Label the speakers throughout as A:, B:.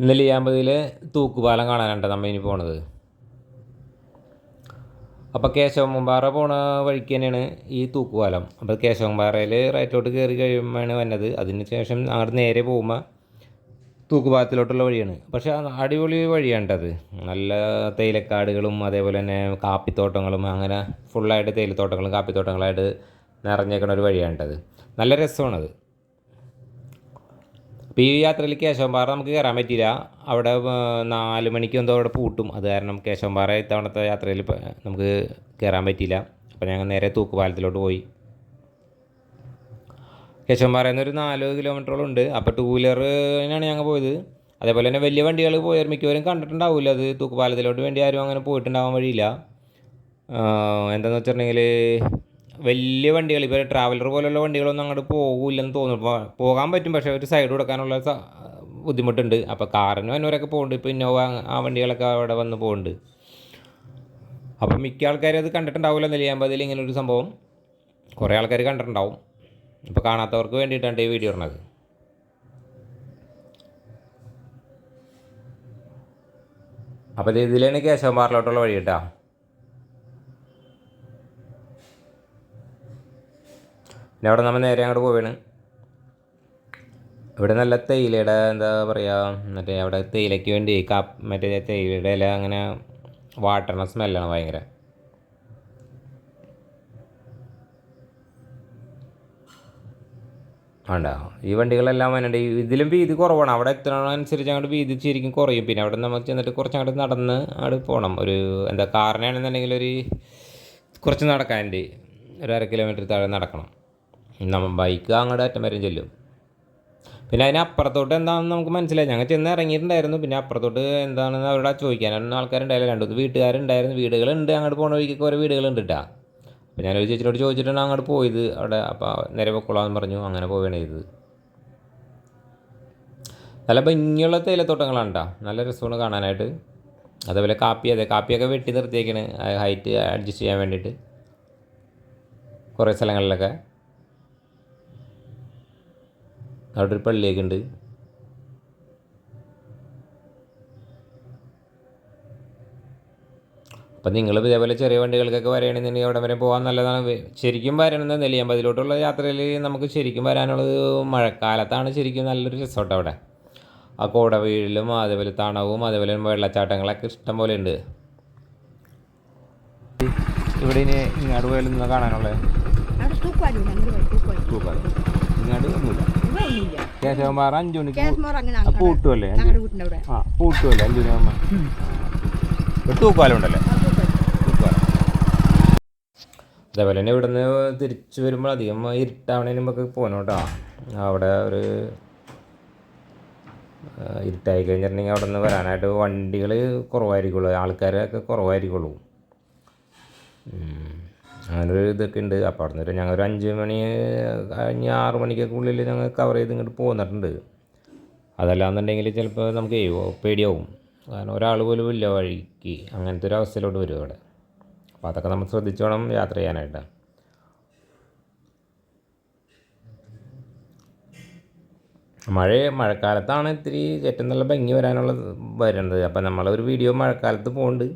A: നെല്ലിയാമ്പതിയിൽ തൂക്കുപാലം കാണാനാണ് നമ്മൾ ഇനി പോണത്. അപ്പോൾ കേശവമ്പാറ പോണ വഴിക്ക് തന്നെയാണ് ഈ തൂക്കുപാലം. അപ്പോൾ കേശവമ്പാറയിൽ റൈറ്റോട്ട് കയറി കഴിയുമ്പോഴാണ് വന്നത്. അതിന് ശേഷം അങ്ങോട്ട് നേരെ പോകുമ്പോൾ തൂക്കുപാലത്തിലോട്ടുള്ള വഴിയാണ്. പക്ഷേ അടിപൊളി വഴിയാണ് അത് നല്ല തേയിലക്കാടുകളും അതേപോലെ തന്നെ കാപ്പിത്തോട്ടങ്ങളും അങ്ങനെ ഫുള്ളായിട്ട് തേയിലത്തോട്ടങ്ങളും കാപ്പിത്തോട്ടങ്ങളായിട്ട് നിറഞ്ഞേക്കുന്ന ഒരു വഴിയാണിട്ടത് നല്ല രസമാണത്. അപ്പോൾ ഈ യാത്രയിൽ കേശവമ്പാറ നമുക്ക് കയറാൻ പറ്റിയില്ല. അവിടെ നാല് മണിക്ക് എന്തോ അവിടെ പൂട്ടും. അത് കാരണം കേശവമ്പാറ ഇത്തവണത്തെ യാത്രയിൽ നമുക്ക് കയറാൻ പറ്റിയില്ല. അപ്പോൾ ഞങ്ങൾ നേരെ തൂക്കുപാലത്തിലോട്ട് പോയി. കേശവമ്പാറയിൽ എന്നൊരു നാല് കിലോമീറ്ററോളം ഉണ്ട്. അപ്പോൾ ടൂ വീലറിനാണ് ഞങ്ങൾ പോയത്. അതേപോലെ തന്നെ വലിയ വണ്ടികൾ പോയവർ മിക്കവരും കണ്ടിട്ടുണ്ടാവില്ല. അത് തൂക്കുപാലത്തിലോട്ട് വേണ്ടി ആരും അങ്ങനെ പോയിട്ടുണ്ടാവാൻ വഴിയില്ല. എന്താണെന്ന് വെച്ചിട്ടുണ്ടെങ്കിൽ വലിയ വണ്ടികൾ ഇപ്പോൾ ട്രാവലർ പോലുള്ള വണ്ടികളൊന്നും അങ്ങോട്ട് പോകില്ലെന്ന് തോന്നുന്നു. പോകാൻ പറ്റും പക്ഷേ ഒരു സൈഡ് കൊടുക്കാനുള്ള ബുദ്ധിമുട്ടുണ്ട്. അപ്പോൾ കാറിന് വന്നവരൊക്കെ പോകുന്നുണ്ട് ഇപ്പോൾ ഇന്നോവ ആ വണ്ടികളൊക്കെ അവിടെ വന്ന് പോകുന്നുണ്ട് അപ്പം മിക്ക ആൾക്കാരും അത് കണ്ടിട്ടുണ്ടാവില്ല നെല്ലിയാമ്പതിൽ ഇങ്ങനെ ഒരു സംഭവം കുറേ ആൾക്കാർ കണ്ടിട്ടുണ്ടാവും. അപ്പോൾ കാണാത്തവർക്ക് വേണ്ടിയിട്ടാണ് ഈ വീഡിയോ ഇടുന്നത്. അപ്പോൾ ഇത് ഇതിലാണ് കേശവന്മാറിലോട്ടുള്ള വഴി കേട്ടോ. പിന്നെ അവിടെ നമ്മൾ നേരെ അങ്ങോട്ട് പോവുകയാണ് ഇവിടെ നല്ല തേയിലയുടെ എന്താ പറയുക മറ്റേ അവിടെ തേയിലയ്ക്ക് വേണ്ടി കാ മറ്റേ തേയിലയുടെ ഇല അങ്ങനെ വാട്ടണ സ്മെല്ലാണ് ഭയങ്കര. വേണ്ട ഈ വണ്ടികളെല്ലാം വന്നിട്ട് ഇതിലും വീതി കുറവാണ്. അവിടെ എത്തുന്നതിനനുസരിച്ച് അങ്ങോട്ട് വീതി ശരിക്കും കുറയും. പിന്നെ അവിടെ നമുക്ക് ചെന്നിട്ട് കുറച്ച് അങ്ങോട്ട് നടന്ന് അങ്ങോട്ട് പോകണം ഒരു എന്താ കാറിനാണെന്നുണ്ടെങ്കിൽ ഒരു കുറച്ച് നടക്കാനുണ്ട്. ഒരു അര കിലോമീറ്റർ താഴെ നടക്കണം. നമ്മൾ ബൈക്ക് അങ്ങോട്ട് അറ്റം വരെ ചെല്ലും. പിന്നെ അതിനപ്പുറത്തോട്ട് എന്താണെന്ന് നമുക്ക് മനസ്സിലായി. ഞങ്ങൾ ചെന്ന് ഇറങ്ങിയിട്ടുണ്ടായിരുന്നു. പിന്നെ അപ്പുറത്തോട്ട് എന്താണെന്ന് അവരോട് ചോദിക്കാനൊന്നും ആൾക്കാരുണ്ടായില്ല. രണ്ടു വീട്ടുകാരുണ്ടായിരുന്നു. വീടുകളുണ്ട്. അങ്ങോട്ട് പോണ വഴിക്കൊക്കെ ഓരോ വീടുകളുണ്ട് കേട്ടോ. അപ്പോൾ ഞാനൊരു ചേച്ചിയോട് ചോദിച്ചിട്ടാണ് അങ്ങോട്ട് പോയത്. അവിടെ അപ്പോൾ നേരെ പൊക്കോളാന്ന് പറഞ്ഞു. അങ്ങനെ പോവുകയാണ് ചെയ്തത്. നല്ല ഭംഗിയുള്ള തേയിലത്തോട്ടങ്ങളാണ് കേട്ടോ. നല്ല രസമാണ് കാണാനായിട്ട്. അതേപോലെ കാപ്പി അതെ കാപ്പിയൊക്കെ വെട്ടി നിർത്തിയേക്കാണ്. ഹൈറ്റ് അഡ്ജസ്റ്റ് ചെയ്യാൻ വേണ്ടിയിട്ട്. കുറേ സ്ഥലങ്ങളിലൊക്കെ. അവിടെ ഒരു പള്ളിയൊക്കെ ഉണ്ട് അപ്പം നിങ്ങൾ ഇതേപോലെ ചെറിയ വണ്ടികൾക്കൊക്കെ വരികയാണെന്നുണ്ടെങ്കിൽ അവിടെ വരെ പോകാൻ നല്ലതാണ്. ശരിക്കും വരണമെന്ന് നെല്ലിയാമ്പതിലോട്ടുള്ള യാത്രയിൽ നമുക്ക് ശരിക്കും വരാനുള്ളത് മഴക്കാലത്താണ് ശരിക്കും നല്ലൊരു റിസോർട്ട് അവിടെ. ആ കോട വീഴിലും അതേപോലെ തണവും അതേപോലെ വെള്ളച്ചാട്ടങ്ങളൊക്കെ ഇഷ്ടം പോലെ ഉണ്ട്. ഇവിടെ ഇനി ഇങ്ങോട്ട് പോയാലും കാണാനുള്ളത് ഇങ്ങോട്ട് ഒന്നുമില്ല കേശവന്മാർ അഞ്ചുമണിക്ക് പൂട്ടുമല്ലേ ആ പൂട്ടുമല്ലേ അഞ്ചുമണിയാകുമ്പോൾ ഒരു ഉണ്ടല്ലേ? അതേപോലെ തന്നെ ഇവിടുന്ന് തിരിച്ചു വരുമ്പോൾ അധികം ഇരുട്ടാവണേലും നമുക്ക് പോകണം കേട്ടോ അവിടെ ഒരു ഇരുട്ടായി കഴിഞ്ഞിട്ടുണ്ടെങ്കിൽ അവിടെ നിന്ന് വരാനായിട്ട് വണ്ടികൾ കുറവായിരിക്കുള്ളൂ. ആൾക്കാരൊക്കെ കുറവായിരിക്കുള്ളൂ. അങ്ങനൊരു ഇതൊക്കെ ഉണ്ട്. അപ്പോൾ അവിടെ നിന്ന് ഞങ്ങൾ ഒരു അഞ്ച് മണി കഴിഞ്ഞ് ആറ് മണിക്കൊക്കെ ഉള്ളിൽ ഞങ്ങൾ കവർ ചെയ്ത് ഇങ്ങോട്ട് പോന്നിട്ടുണ്ട്. അതല്ലാന്നുണ്ടെങ്കിൽ ചിലപ്പോൾ നമുക്ക് പേടിയാവും. കാരണം ഒരാൾ പോലും ഇല്ല വഴിക്ക്. അങ്ങനത്തെ ഒരു അവസ്ഥയിലോട്ട് വരും അവിടെ. അപ്പോൾ അതൊക്കെ നമ്മൾ ശ്രദ്ധിച്ച് വേണം യാത്ര ചെയ്യാനായിട്ട്. മഴ മഴക്കാലത്താണ് ഇത്തിരി ഏറ്റവും നല്ല ഭംഗി വരാനുള്ളത് വരുന്നത്. അപ്പോൾ നമ്മളൊരു വീഡിയോ മഴക്കാലത്ത് പോകുന്നുണ്ട്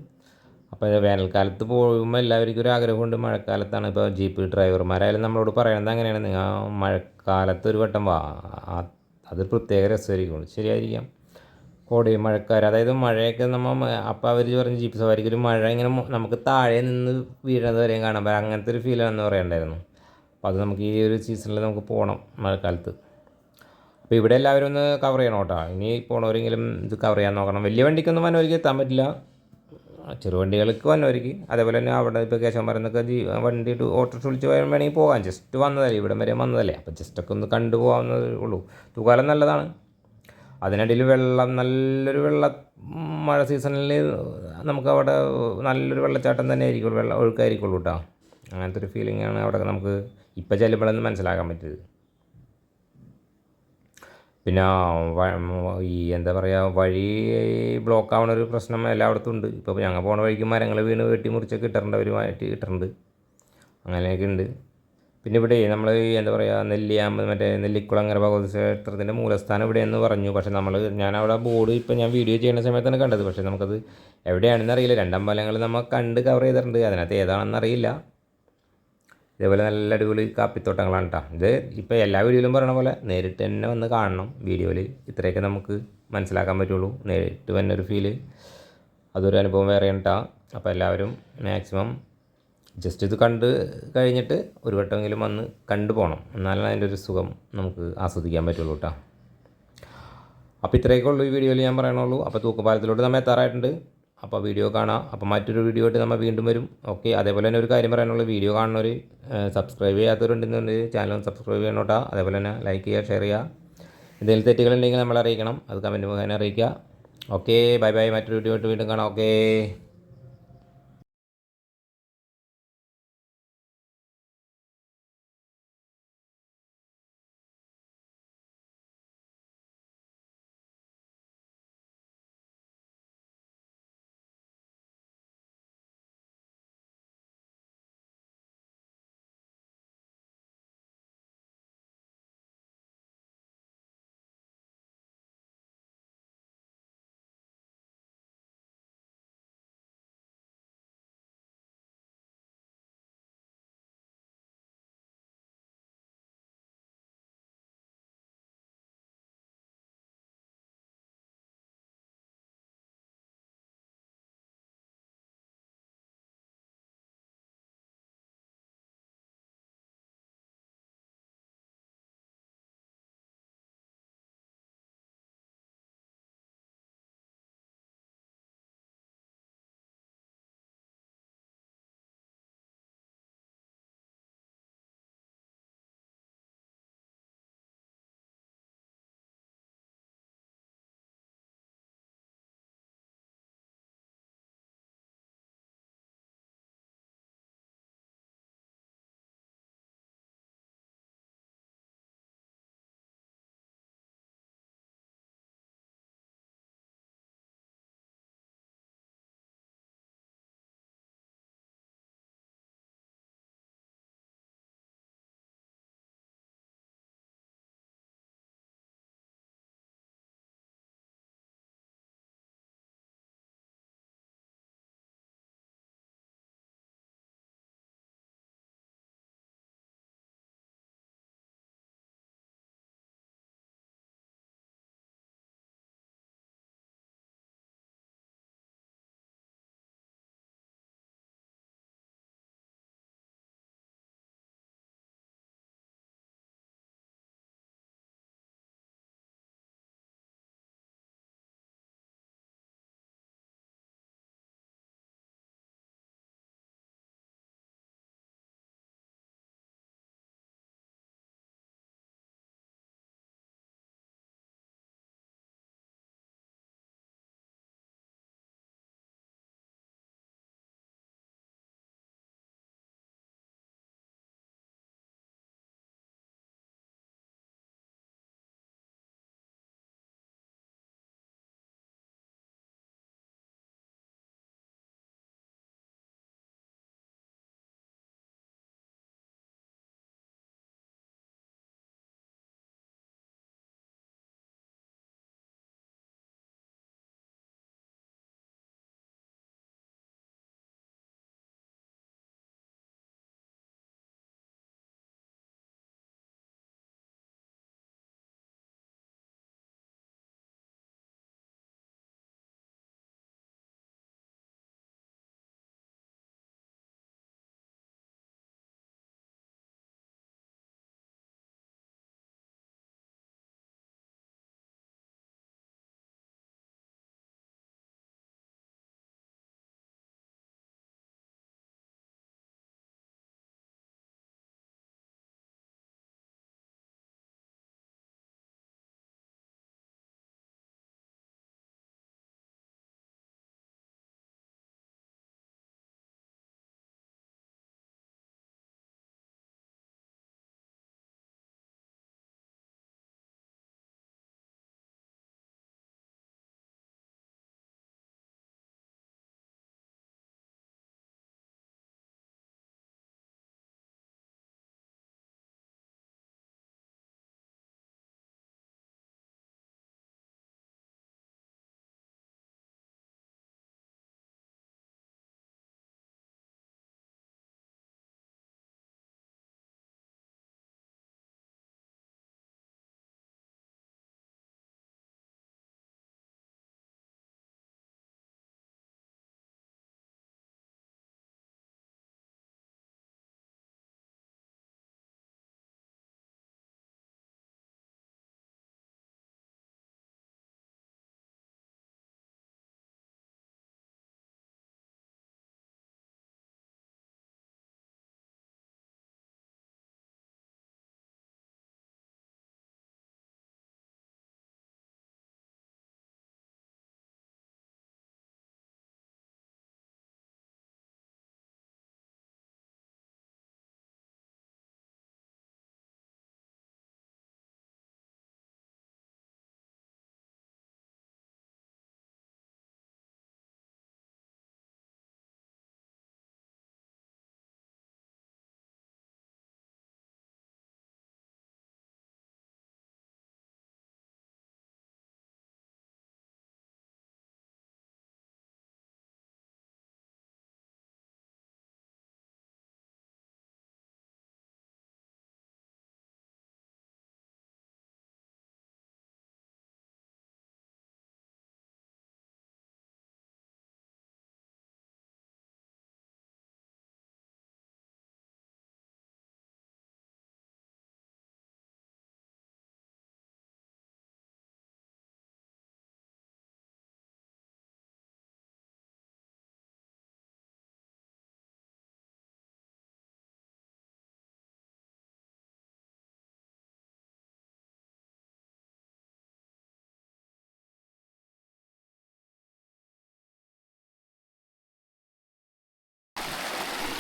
A: അപ്പോൾ വേനൽക്കാലത്ത് പോകുമ്പോൾ എല്ലാവർക്കും ഒരു ആഗ്രഹമുണ്ട്. മഴക്കാലത്താണ് ഇപ്പോൾ ജീപ്പ് ഡ്രൈവർമാരായാലും നമ്മളോട് പറയുന്നത് അങ്ങനെയാണ്. നിങ്ങൾ മഴക്കാലത്ത് ഒരു വട്ടം വാ. അത് പ്രത്യേക രസമായിരിക്കും. ശരിയായിരിക്കാം. കോടയും മഴക്കാർ അതായത് മഴയൊക്കെ നമ്മൾ അപ്പോൾ അവർ പറഞ്ഞ ജീപ്പ് സവാരിക്ക് ഒരു മഴ ഇങ്ങനെ നമുക്ക് താഴെ നിന്ന് വീഴുന്നത് വരെയും കാണാൻ പറ്റും. അങ്ങനത്തെ ഒരു ഫീലാണെന്ന് പറയണ്ടായിരുന്നു. അപ്പോൾ അത് നമുക്ക് ഈ ഒരു സീസണിൽ നമുക്ക് പോകണം മഴക്കാലത്ത്. അപ്പോൾ ഇവിടെ എല്ലാവരും ഒന്ന് കവർ ചെയ്യണം കേട്ടോ. ഇനി പോണവരെങ്കിലും ഇത് കവർ ചെയ്യാൻ നോക്കണം. വലിയ വണ്ടിക്കൊന്നും എത്താൻ പറ്റില്ല. ചെറുവണ്ടികൾക്ക് വന്നവർക്ക്. അതേപോലെ തന്നെ അവിടെ ഇപ്പോൾ കേശവന്മാരെന്നൊക്കെ ജീ വണ്ടി ഓട്ടോറിക്ഷ വിളിച്ച് വേണമെങ്കിൽ പോകാം. ജസ്റ്റ് വന്നതല്ലേ ഇവിടം വരെ വന്നതല്ലേ. അപ്പോൾ ജസ്റ്റൊക്കെ ഒന്ന് കണ്ടു പോകാവുന്നതേ ഉള്ളൂ. തൂക്കാലം നല്ലതാണ്. അതിനിടയിൽ വെള്ളം നല്ലൊരു വെള്ള മഴ സീസണിൽ നമുക്ക് അവിടെ നല്ലൊരു വെള്ളച്ചാട്ടം തന്നെ ആയിരിക്കുള്ളൂ വെള്ളം ഒഴുക്കായിരിക്കുള്ളൂ കേട്ടോ അങ്ങനത്തെ ഒരു ഫീലിംഗ് ആണ് അവിടെ നമുക്ക് ഇപ്പോൾ ചെല്ലുമ്പോഴൊന്നും മനസ്സിലാക്കാൻ പറ്റിയത്. പിന്നെ ഈ എന്താ പറയുക വഴി ബ്ലോക്ക് ആവണ ഒരു പ്രശ്നം എല്ലായിടത്തും ഉണ്ട്. ഇപ്പോൾ ഞങ്ങൾ പോണ വഴിക്ക് മരങ്ങൾ വീണ് വെട്ടി മുറിച്ചൊക്കെ ഇട്ടിട്ടുണ്ട് അവരുമായിട്ട് ഇട്ടിട്ടുണ്ട്. അങ്ങനെയൊക്കെ ഉണ്ട്. പിന്നെ ഇവിടെ നമ്മൾ എന്താ പറയുക നെല്ലിയാമ്പ് മറ്റേ നെല്ലിക്കുളങ്ങര ഭഗവത് ക്ഷേത്രത്തിന്റെ മൂലസ്ഥാനം ഇവിടെയെന്ന് പറഞ്ഞു. പക്ഷെ നമ്മൾ ഞാൻ അവിടെ ബോർഡ് ഇപ്പോൾ ഞാൻ വീഡിയോ ചെയ്യുന്ന സമയത്താണ് കണ്ടത്. പക്ഷേ നമുക്കത് എവിടെയാണെന്ന് അറിയില്ല. രണ്ടമ്പലങ്ങൾ നമ്മൾ കണ്ട് കവർ ചെയ്തിട്ടുണ്ട്. അതിനകത്ത് ഏതാണെന്ന് അറിയില്ല. ഇതേപോലെ നല്ല അടിപൊളി കാപ്പിത്തോട്ടങ്ങളാണ് കേട്ടോ ഇത് ഇപ്പോൾ എല്ലാ വീഡിയോയിലും പറയണ പോലെ നേരിട്ട് തന്നെ വന്ന് കാണണം വീഡിയോയിൽ ഇത്രയൊക്കെ നമുക്ക് മനസ്സിലാക്കാൻ പറ്റുള്ളൂ. നേരിട്ട് തന്നെ ഒരു ഫീൽ അതൊരു അനുഭവം വേറെയാണ് കേട്ടോ അപ്പോൾ എല്ലാവരും മാക്സിമം ജസ്റ്റ് ഇത് കണ്ട് കഴിഞ്ഞിട്ട് ഒരു വട്ടമെങ്കിലും വന്ന് കണ്ടു പോകണം എന്നാലാണ് അതിന്റെ ഒരു സുഖം നമുക്ക് ആസ്വദിക്കാൻ പറ്റുള്ളൂ കേട്ടോ അപ്പോൾ ഇത്രയൊക്കെ ഉള്ളൂ ഈ വീഡിയോയിൽ ഞാൻ പറയണുള്ളൂ. അപ്പോൾ തൂക്കുപാലത്തിലോട്ട് നമ്മൾ എത്താറായിട്ടുണ്ട്. അപ്പോൾ വീഡിയോ കാണാം. അപ്പോൾ മറ്റൊരു വീഡിയോ ആയിട്ട് നമ്മൾ വീണ്ടും വരും. ഓക്കെ അതേപോലെ തന്നെ ഒരു കാര്യം പറയാനുള്ള വീഡിയോ കാണുന്നവർ സബ്സ്ക്രൈബ് ചെയ്യാത്തവരുണ്ടെന്നുണ്ടെങ്കിൽ ചാനൽ സബ്സ്ക്രൈബ് ചെയ്യണം കേട്ടോ. അതേപോലെ തന്നെ ലൈക്ക് ചെയ്യുക ഷെയർ ചെയ്യുക. എന്തെങ്കിലും തെറ്റുകളുണ്ടെങ്കിൽ നമ്മൾ അറിയിക്കണം. അത് കമന്റ് മുഖേന അറിയിക്കുക. ഓക്കെ ബൈ ബൈ മറ്റൊരു വീഡിയോ ആയിട്ട് വീണ്ടും കാണാം. ഓക്കേ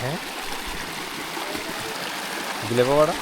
A: হ্যাঁ দিলে বাবারা